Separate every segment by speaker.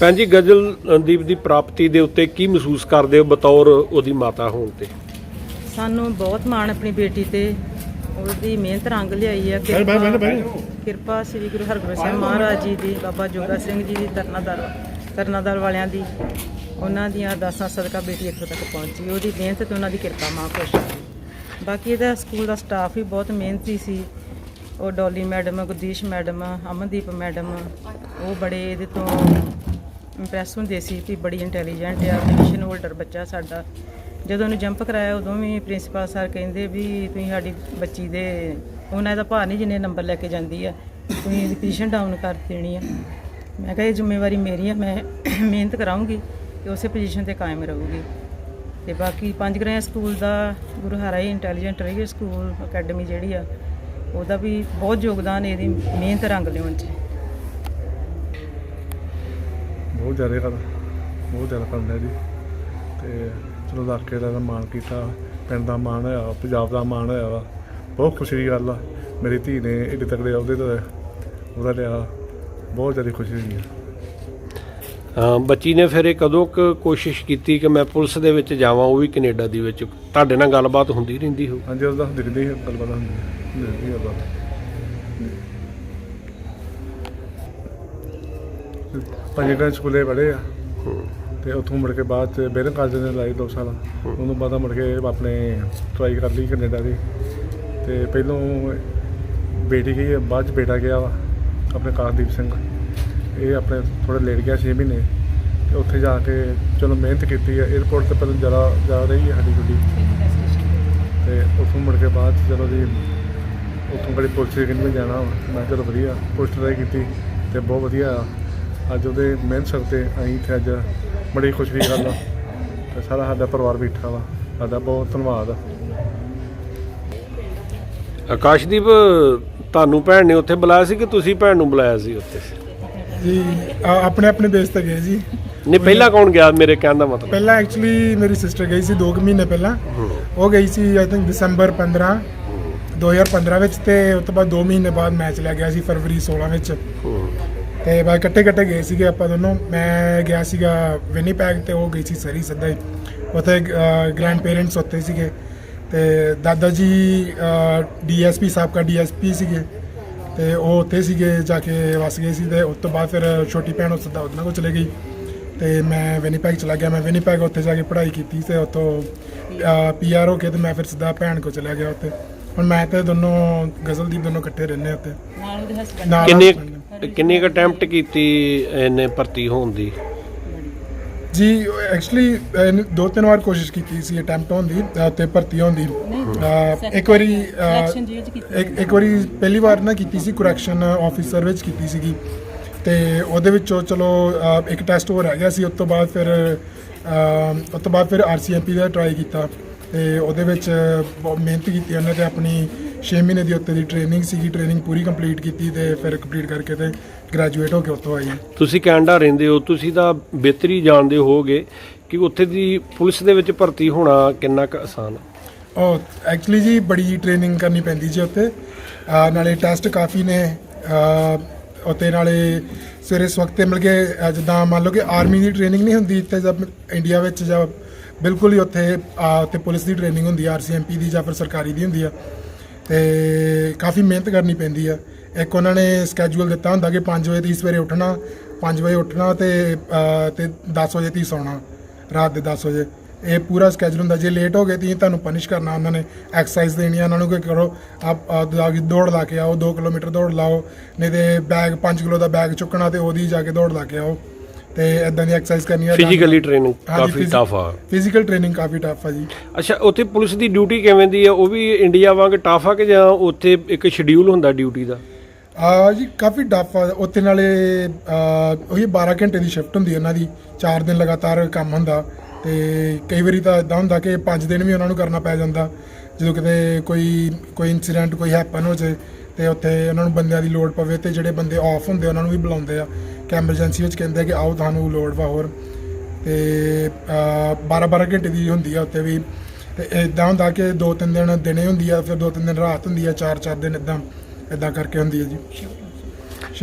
Speaker 1: ਭੈਣ ਜੀ ਗਜ਼ਲਦੀਪ ਦੀ ਪ੍ਰਾਪਤੀ ਦੇ ਉੱਤੇ ਕੀ ਮਹਿਸੂਸ ਕਰਦੇ ਹੋ ਬਤੌਰ ਉਹਦੀ ਮਾਤਾ ਹੋਣ ਤੇ
Speaker 2: ਸਾਨੂੰ ਬਹੁਤ ਮਾਣ ਆਪਣੀ ਬੇਟੀ ਤੇ ਉਹਦੀ ਮਿਹਨਤ ਰੰਗ ਲਿਆਈ ਹੈ
Speaker 3: ਬਹਿ।
Speaker 2: ਕਿਰਪਾ ਸ੍ਰੀ ਗੁਰੂ ਹਰਗੋਬਿੰਦ ਸਾਹਿਬ ਮਹਾਰਾਜ ਜੀ ਦੀ ਬਾਬਾ ਜੋਗਾ ਸਿੰਘ ਜੀ ਦੀ ਤਰਨਾਦਰ ਤਰਨਾਦਰ ਵਾਲਿਆਂ ਦੀ ਉਹਨਾਂ ਦੀਆਂ ਅਰਦਾਸਾਂ ਸਦਕਾ ਬੇਟੀ ਇੱਥੋਂ ਤੱਕ ਪਹੁੰਚੀ ਉਹਦੀ ਮਿਹਨਤ ਤੇ ਉਹਨਾਂ ਦੀ ਕਿਰਪਾ ਮਾਂ ਖੁਸ਼। ਬਾਕੀ ਇਹਦਾ ਸਕੂਲ ਦਾ ਸਟਾਫ ਵੀ ਬਹੁਤ ਮਿਹਨਤੀ ਸੀ ਉਹ Dolly madam Gurdish madam Amandeep madam ਉਹ ਬੜੇ ਇਹਦੇ ਤੋਂ ਇੰਪ੍ਰੈਸ ਹੁੰਦੇ ਸੀ ਕਿ ਬੜੀ ਇੰਟੈਲੀਜੈਂਟ ਆ ਪੋਜੀਸ਼ਨ ਹੋਲਡਰ ਬੱਚਾ ਸਾਡਾ। ਜਦੋਂ ਉਹਨੂੰ ਜੰਪ ਕਰਾਇਆ, ਉਦੋਂ ਵੀ ਪ੍ਰਿੰਸੀਪਲ ਸਰ ਕਹਿੰਦੇ ਵੀ ਤੁਸੀਂ ਸਾਡੀ ਬੱਚੀ ਦੇ, ਉਹਨਾਂ ਦਾ ਭਾਰ ਨਹੀਂ ਜਿੰਨੇ ਨੰਬਰ ਲੈ ਕੇ ਜਾਂਦੀ ਆ, ਤੁਸੀਂ ਇਹਦੀ ਪੋਜੀਸ਼ਨ ਡਾਊਨ ਕਰ ਦੇਣੀ ਆ। ਮੈਂ ਕਿਹਾ ਇਹ ਜ਼ਿੰਮੇਵਾਰੀ ਮੇਰੀ ਆ, ਮੈਂ ਮਿਹਨਤ ਕਰਾਉਂਗੀ ਤੇ ਉਸੇ ਪੋਜੀਸ਼ਨ ਤੇ ਕਾਇਮ ਰਹੂਗੀ। ਤੇ ਬਾਕੀ ਪੰਜ ਗ੍ਰਹਿ ਸਕੂਲ ਦਾ, ਗੁਰੂ ਹਰਾਈ ਇੰਟੈਲੀਜੈਂਟ ਰਹੀ ਸਕੂਲ ਅਕੈਡਮੀ ਜਿਹੜੀ ਆ, ਉਹਦਾ ਵੀ ਬਹੁਤ ਯੋਗਦਾਨ, ਇਹਦੀ ਮਿਹਨਤ ਰੰਗ ਲਿਆਉਣ 'ਚ।
Speaker 3: ਬਹੁਤ ਜ਼ਿਆਦਾ ਕਰ ਬਹੁਤ ਜ਼ਿਆਦਾ ਕਰਦਾ ਜੀ। ਤੇ ਚਲੋ ਇਲਾਕੇ ਦਾ ਮਾਣ ਕੀਤਾ ਪਿੰਡ ਦਾ ਮਾਣ ਹੋਇਆ ਪੰਜਾਬ ਦਾ ਮਾਣ ਹੋਇਆ ਵਾ। ਬਹੁਤ ਖੁਸ਼ੀ ਦੀ ਗੱਲ ਆ ਮੇਰੀ ਧੀ ਨੇ ਏਡੇ ਤਕੜੇ ਅਹੁਦੇ ਤੇ ਉਹਦਾ ਲਿਆ ਬਹੁਤ ਜ਼ਿਆਦਾ ਖੁਸ਼ੀ ਹੋਈ
Speaker 1: ਅਹ ਬੱਚੀ ਨੇ ਫਿਰ ਇਹ ਕਦੋਂ ਕੁ ਕੋਸ਼ਿਸ਼ ਕੀਤੀ ਕਿ ਮੈਂ ਪੁਲਿਸ ਦੇ ਵਿੱਚ ਜਾਵਾਂ ਉਹ ਵੀ ਕੈਨੇਡਾ ਦੀ ਵਿੱਚ? ਤੁਹਾਡੇ ਨਾਲ ਗੱਲਬਾਤ ਹੁੰਦੀ ਰਹਿੰਦੀ ਹੋ
Speaker 3: ਹਾਂਜੀ ਉਹਦਾ ਦਿਖਦੀ ਹੈ ਗੱਲਬਾਤ ਹੁੰਦੀ ਹੈ ਦਿਖਦੀ ਹੈ ਗੱਲਬਾਤ। ਪੰਜੇ ਗ੍ਰਹਿ ਸਕੂਲੇ ਪੜ੍ਹੇ ਆ। ਤੇ ਉੱਥੋਂ ਮੁੜ ਕੇ ਬਾਅਦ ਚ ਬੇਰਨ ਕਾਲਜ ਨੇ ਲਾਈ ਦੋ ਸਾਲ। ਉਹਨੂੰ ਬਾਅਦ ਮੁੜ ਕੇ ਆਪਣੇ ਟਰਾਈ ਕਰ ਲਈ ਕੈਨੇਡਾ ਦੀ। ਤੇ ਪਹਿਲੋਂ ਬੇਟੀ ਗਈ ਬਾਅਦ ਚ ਬੇਟਾ ਗਿਆ ਵਾ ਆਪਣੇ ਕਾਰਦੀਪ ਸਿੰਘ। ਇਹ ਆਪਣੇ ਥੋੜੇ ਲੇਟ ਗਿਆ 6 ਮਹੀਨੇ। ਤੇ ਉੱਥੇ ਜਾ ਕੇ ਚਲੋ ਮਿਹਨਤ ਕੀਤੀ ਹੈ 에어ਪੋਰਟ ਤੇ ਪਹਿਲਾਂ ਜਰਾ ਜਾ ਰਹੀ ਹੈ ਸਾਡੀ ਗੱਡੀ। ਤੇ ਉੱਥੋਂ ਮੁੜ ਕੇ ਬਾਅਦ 'ਚ ਚਲੋ ਜੀ ਉੱਥੋਂ ਕੜੀ ਪੁਲਿਸ ਕਿੰਨੇ ਜਾਣਾ। ਮੈਂ ਚਲੋ ਵਧੀਆ ਪੁਲਿਸ ਟਰਾਈ ਕੀਤੀ ਤੇ ਬਹੁਤ ਵਧੀਆ। ਆ। ਅੱਜ ਉਹਦੇ ਮਿਹਨਤ ਸਰ ਤੇ ਅਸੀਂ ਇੱਥੇ ਅੱਜ ਬੜੀ ਖੁਸ਼ੀ ਦੀ ਗੱਲ ਆ। ਤੇ ਸਾਰਾ ਸਾਡਾ ਪਰਿਵਾਰ ਬੈਠਾ ਵਾ। ਸਾਡਾ ਬਹੁਤ ਧੰਨਵਾਦ ਆ।
Speaker 1: ਆਕਾਸ਼ਦੀਪ ਤੁਹਾਨੂੰ ਭੈਣ ਨੇ ਉੱਥੇ ਬੁਲਾਇਆ ਸੀ ਕਿ ਤੁਸੀਂ ਭੈਣ ਨੂੰ ਬੁਲਾਇਆ ਸੀ ਉੱਥੇ?
Speaker 4: ਜੀ ਆ- ਆਪਣੇ ਆਪਣੇ ਬੇਸ ਤੇ ਗਏ ਜੀ।
Speaker 1: ਨਹੀਂ ਪਹਿਲਾਂ ਕੌਣ ਗਿਆ ਮੇਰੇ ਕਹਿਣ ਦਾ ਮਤਲਬ?
Speaker 4: ਪਹਿਲਾਂ ਐਕਚੁਅਲੀ ਮੇਰੀ ਸਿਸਟਰ ਗਈ ਸੀ 2 ਮਹੀਨੇ ਪਹਿਲਾਂ। ਉਹ ਗਈ ਸੀ ਆਈ ਥਿੰਕ ਦਸੰਬਰ 15 2015 ਵਿੱਚ ਤੇ ਉਸ ਤੋਂ ਬਾਅਦ 2 ਮਹੀਨੇ ਬਾਅਦ ਮੈਂ ਚਲਾ ਗਿਆ ਸੀ ਫਰਵਰੀ 16 ਵਿੱਚ। ਤੇ ਬਾਅਦ ਇਕੱਠੇ ਇਕੱਠੇ ਗਏ ਸੀਗੇ ਆਪਾਂ ਦੋਨੋਂ। ਮੈਂ ਗਿਆ ਸੀਗਾ ਵਿਨੀਪੈਗ ਤੇ ਉਹ ਗਈ ਸੀ ਸਰੀ ਸਿੱਧਾ ਹੀ। ਉੱਥੇ ਗ੍ਰੈਂਡ ਪੇਰੈਂਟਸ ਉੱਥੇ ਸੀਗੇ। ਤੇ ਦਾਦਾ ਜੀ ਡੀਐਸਪੀ ਸਾਹਿਬ ਦਾ ਡੀਐਸਪੀ ਸੀਗੇ। ਤੇ ਉਹ ਉੱਥੇ ਸੀਗੇ, ਜਾ ਕੇ ਵਸ ਗਏ ਸੀ। ਤੇ ਉਸ ਤੋਂ ਬਾਅਦ ਫਿਰ ਛੋਟੀ ਭੈਣ ਉਸ ਦਾ ਉਹਨਾਂ ਕੋਲ ਚਲੇ ਗਈ। ਤੇ ਮੈਂ ਵਿਨੀਪੈਗ ਚਲਾ ਗਿਆ। ਮੈਂ ਵਿਨੀਪੈਗ ਉੱਥੇ ਜਾ ਕੇ ਪੜ੍ਹਾਈ ਕੀਤੀ ਤੇ ਉੱਥੋਂ ਪੀਆਰ ਹੋ ਕੇ ਤੇ ਮੈਂ ਫਿਰ ਸਿੱਧਾ ਭੈਣ ਕੋਲ ਚਲਾ ਗਿਆ ਉੱਥੇ। ਹੁਣ ਮੈਂ ਤੇ ਦੋਨੋਂ ਗਜ਼ਲਦੀਪ ਦੋਨੋਂ ਇਕੱਠੇ ਰਹਿੰਦੇ ਉੱਥੇ।
Speaker 2: ਨਾਲ ਉਹਦੇ ਹਸਬੰਡ
Speaker 4: ਨਾਲ
Speaker 1: ਕਿੰਨੇ
Speaker 4: husband
Speaker 1: ਕਿੰਨੇ ਕ ਅਟੈਂਪਟ ਕੀਤੀ ਇਹਨੇ ਭਰਤੀ ਹੋਣ ਦੀ?
Speaker 4: ਜੀ ਐਕਚੁਅਲੀ ਦੋ ਤਿੰਨ ਵਾਰ ਕੋਸ਼ਿਸ਼ ਕੀਤੀ ਸੀ ਅਟੈਂਪਟ ਹੋਣ ਦੀ ਅਹ, ਤੇ ਭਰਤੀ ਹੋਣ ਦੀ। ਅਹ, ਇੱਕ ਵਾਰੀ ਅਹ,
Speaker 2: Selection ਜਿਹਦੇ 'ਚ ਕੀਤੀ
Speaker 4: ਇੱਕ ਇੱਕ ਵਾਰੀ ਪਹਿਲੀ ਵਾਰ ਨਾ ਕੀਤੀ ਸੀ ਕਰੈਕਸ਼ਨ ਆਫੀਸਰ ਵਿੱਚ ਕੀਤੀ ਸੀਗੀ। ਤੇ ਉਹਦੇ ਵਿੱਚੋਂ ਚਲੋ ਅਹ, ਇੱਕ ਟੈਸਟ ਹੋ ਰਹਿ ਗਿਆ ਸੀ ਉਸ ਤੋਂ ਬਾਅਦ ਫਿਰ ਅਹ, ਉਸ ਤੋਂ ਬਾਅਦ ਫਿਰ ਆਰਸੀਐਮਪੀ ਦਾ ਟਰਾਈ ਕੀਤਾ। ਤੇ ਉਹਦੇ ਵਿੱਚ ਬਹੁਤ ਮਿਹਨਤ ਕੀਤੀ ਉਹਨੇ ਤੇ ਆਪਣੀ 6 ਮਹੀਨੇ ਦੀ ਉੱਤੇ ਦੀ ਟ੍ਰੇਨਿੰਗ ਸੀਗੀ ਟ੍ਰੇਨਿੰਗ ਪੂਰੀ ਕੰਪਲੀਟ ਕੀਤੀ ਤੇ ਫਿਰ ਕੰਪਲੀਟ ਕਰਕੇ ਤੇ ਗ੍ਰੈਜੂਏਟ ਹੋ ਕੇ ਉੱਥੋਂ ਆਈ
Speaker 1: ਤੁਸੀਂ ਕੈਨੇਡਾ ਰਹਿੰਦੇ ਹੋ ਤੁਸੀਂ ਤਾਂ ਬਿਹਤਰੀ ਜਾਣਦੇ ਹੋਗੇ ਕਿ ਉੱਥੇ ਦੀ ਪੁਲਿਸ ਦੇ ਵਿੱਚ ਭਰਤੀ ਹੋਣਾ ਕਿੰਨਾ ਕੁ ਆਸਾਨ ਆ?
Speaker 4: ਉਹ ਐਕਚੁਅਲੀ ਜੀ ਬੜੀ ਟ੍ਰੇਨਿੰਗ ਕਰਨੀ ਪੈਂਦੀ ਜੀ ਉੱਥੇ। ਅਹ ਨਾਲੇ ਟੈਸਟ ਕਾਫੀ ਨੇ। ਅਹ ਉੱਥੇ ਨਾਲੇ ਸਵੇਰੇ ਸਵਖਤੇ ਮਿਲ ਕੇ ਅਹ ਜਿੱਦਾਂ ਮੰਨ ਲਓ ਕਿ ਆਰਮੀ ਦੀ ਟ੍ਰੇਨਿੰਗ ਨਹੀਂ ਹੁੰਦੀ ਇੱਥੇ ਜਦ ਇੰਡੀਆ ਵਿੱਚ ਜਾਂ ਬਿਲਕੁਲ ਹੀ ਉੱਥੇ ਉੱਥੇ ਪੁਲਿਸ ਦੀ ਟ੍ਰੇਨਿੰਗ ਹੁੰਦੀ ਆ ਆਰਸੀਐਮਪੀ ਦੀ ਜਾਂ ਫਿਰ ਸਰਕਾਰੀ ਦੀ ਹੁੰਦੀ ਆ। ਤੇ ਕਾਫੀ ਮਿਹਨਤ ਕਰਨੀ ਪੈਂਦੀ ਆ। ਇੱਕ ਉਹਨਾਂ ਨੇ ਸਕੇਜੂਲ ਦਿੱਤਾ ਹੁੰਦਾ ਕਿ 5 ਵਜੇ ਤੀ ਸਵੇਰੇ ਉੱਠਣਾ 5 ਵਜੇ ਉੱਠਣਾ ਤੇ ਅਹ, ਤੇ 10 ਵਜੇ ਤੀ ਸੌਣਾ ਰਾਤ ਦੇ 10 ਵਜੇ। ਇਹ ਪੂਰਾ ਸਕੇਜੂਲ ਹੁੰਦਾ। ਜੇ ਲੇਟ ਹੋ ਗਏ ਤੀ ਤੁਹਾਨੂੰ ਪਨਿਸ਼ ਕਰਨਾ ਉਹਨਾਂ ਨੇ। ਐਕਸਰਸਾਈਜ਼ ਦੇਣੀ ਆ ਉਹਨਾਂ ਨੂੰ ਕਿ ਕਰੋ ਆਪ ਦੌੜ ਲਾ ਕੇ ਆਓ 2 ਕਿਲੋਮੀਟਰ ਦੌੜ ਲਾਓ ਨਹੀਂ ਤੇ ਬੈਗ 5 ਕਿਲੋ ਦਾ ਬੈਗ ਚੁੱਕਣਾ ਤੇ ਉਹਦੀ ਜਾ ਕੇ ਦੌੜ ਲਾ ਕੇ ਆਓ। ਤੇ ਇਦਾਂ ਦੀ ਐਕਸਰਸਾਈਜ਼ ਕਰਨੀ ਆ
Speaker 1: ਫਿਜ਼ੀਕਲੀ ਟ੍ਰੇਨਿੰਗ ਕਾਫੀ ਟਫ ਆ।
Speaker 4: ਫਿਜ਼ੀਕਲ ਟ੍ਰੇਨਿੰਗ ਕਾਫੀ ਟਫ ਆ ਜੀ।
Speaker 1: ਅੱਛਾ ਉੱਥੇ ਪੁਲਿਸ ਦੀ ਡਿਊਟੀ ਕਿਵੇਂ ਦੀ ਆ? ਉਹ ਵੀ ਇੰਡੀਆ ਵਾਂਗ ਟਫ ਆ ਕਿ ਜਾਂ ਉੱਥੇ ਇੱਕ ਸ਼ਡਿਊਲ ਹੁੰਦਾ ਡਿਊਟੀ ਦਾ?
Speaker 4: ਆ ਜੀ ਕਾਫੀ ਡਫ ਆ। ਉੱਥੇ ਨਾਲੇ ਉਹੀ 12 ਘੰਟੇ ਦੀ ਸ਼ਿਫਟ ਹੁੰਦੀ ਉਹਨਾਂ ਦੀ। 4 ਦਿਨ ਲਗਾਤਾਰ ਕੰਮ ਹੁੰਦਾ। ਤੇ ਕਈ ਵਾਰੀ ਤਾਂ ਇਦਾਂ ਹੁੰਦਾ ਕਿ 5 ਦਿਨ ਵੀ ਉਹਨਾਂ ਨੂੰ ਕਰਨਾ ਪੈ ਜਾਂਦਾ। ਜਦੋਂ ਕਿਤੇ ਕੋਈ ਕੋਈ ਇਨਸੀਡੈਂਟ ਕੋਈ ਹੈਪਨ ਹੋ ਜੇ ਤੇ ਉੱਥੇ ਉਹਨਾਂ ਨੂੰ ਬੰਦਿਆਂ ਦੀ ਲੋੜ ਪਵੇ ਤੇ ਜਿਹੜੇ ਬੰਦੇ ਆਫ ਹੁੰਦੇ ਉਹਨਾਂ ਨੂੰ ਵੀ ਬੁਲਾਉਂਦੇ ਆ। ਕਿ ਐਮਰਜੈਂਸੀ ਵਿੱਚ ਕਹਿੰਦੇ ਆ ਕਿ ਆਓ ਤੁਹਾਨੂੰ ਲੋੜ ਵਾ ਹੋਰ। ਤੇ 12 12 ਘੰਟੇ ਦੀ ਹੁੰਦੀ ਆ ਉੱਥੇ ਵੀ। ਤੇ ਇਦਾਂ ਹੁੰਦਾ ਕਿ ਦੋ ਤਿੰਨ ਦਿਨ ਦਿਨੇ ਹੁੰਦੀ ਆ ਫਿਰ ਦੋ ਤਿੰਨ ਦਿਨ ਰਾਤ ਹੁੰਦੀ ਆ ਚਾਰ ਚਾਰ ਦਿਨ ਇਦਾਂ ਇਦਾਂ ਕਰਕੇ ਹੁੰਦੀ ਹੈ ਜੀ।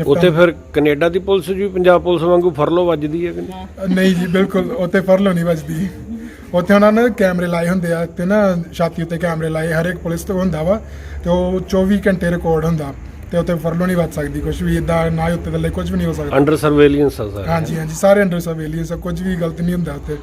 Speaker 1: ਉੱਥੇ ਫਿਰ ਕੈਨੇਡਾ ਦੀ ਪੁਲਿਸ ਵੀ ਪੰਜਾਬ ਪੁਲਿਸ ਵਾਂਗੂ ਫਰਲੋ ਵੱਜਦੀ ਹੈ ਕਿ ਨਹੀਂ?
Speaker 4: ਨਹੀਂ ਜੀ ਬਿਲਕੁਲ ਉੱਥੇ ਫਰਲੋ ਨਹੀਂ ਵੱਜਦੀ। ਉੱਥੇ ਉਹਨਾਂ ਨੇ ਕੈਮਰੇ ਲਾਏ ਹੁੰਦੇ ਆ ਤੇ ਨਾ ਛਾਤੀ ਉੱਤੇ ਕੈਮਰੇ ਲਾਏ ਹਰ ਇੱਕ ਪੁਲਿਸ ਤੋਂ ਹੁੰਦਾ ਵਾ ਤੇ ਉਹ 24 ਘੰਟੇ ਰਿਕਾਰਡ ਹੁੰਦਾ। ਤੇ ਉੱਥੇ ਫਰਲੋ ਨਹੀਂ ਵੱਜ ਸਕਦੀ ਕੁਝ ਵੀ ਇਦਾਂ ਨਾ ਹੀ ਉੱਤੇ ਥੱਲੇ ਕੁਝ ਵੀ ਨਹੀਂ ਹੋ ਸਕਦਾ।
Speaker 1: ਅੰਡਰ ਸਰਵੇਲੈਂਸ ਆ ਸਰ।
Speaker 4: ਹਾਂਜੀ ਹਾਂਜੀ ਸਾਰੇ ਅੰਡਰ ਸਰਵੇਲੀਅੰਸ ਕੁਝ ਵੀ ਗਲਤ ਨਹੀਂ ਹੁੰਦਾ ਉੱਥੇ।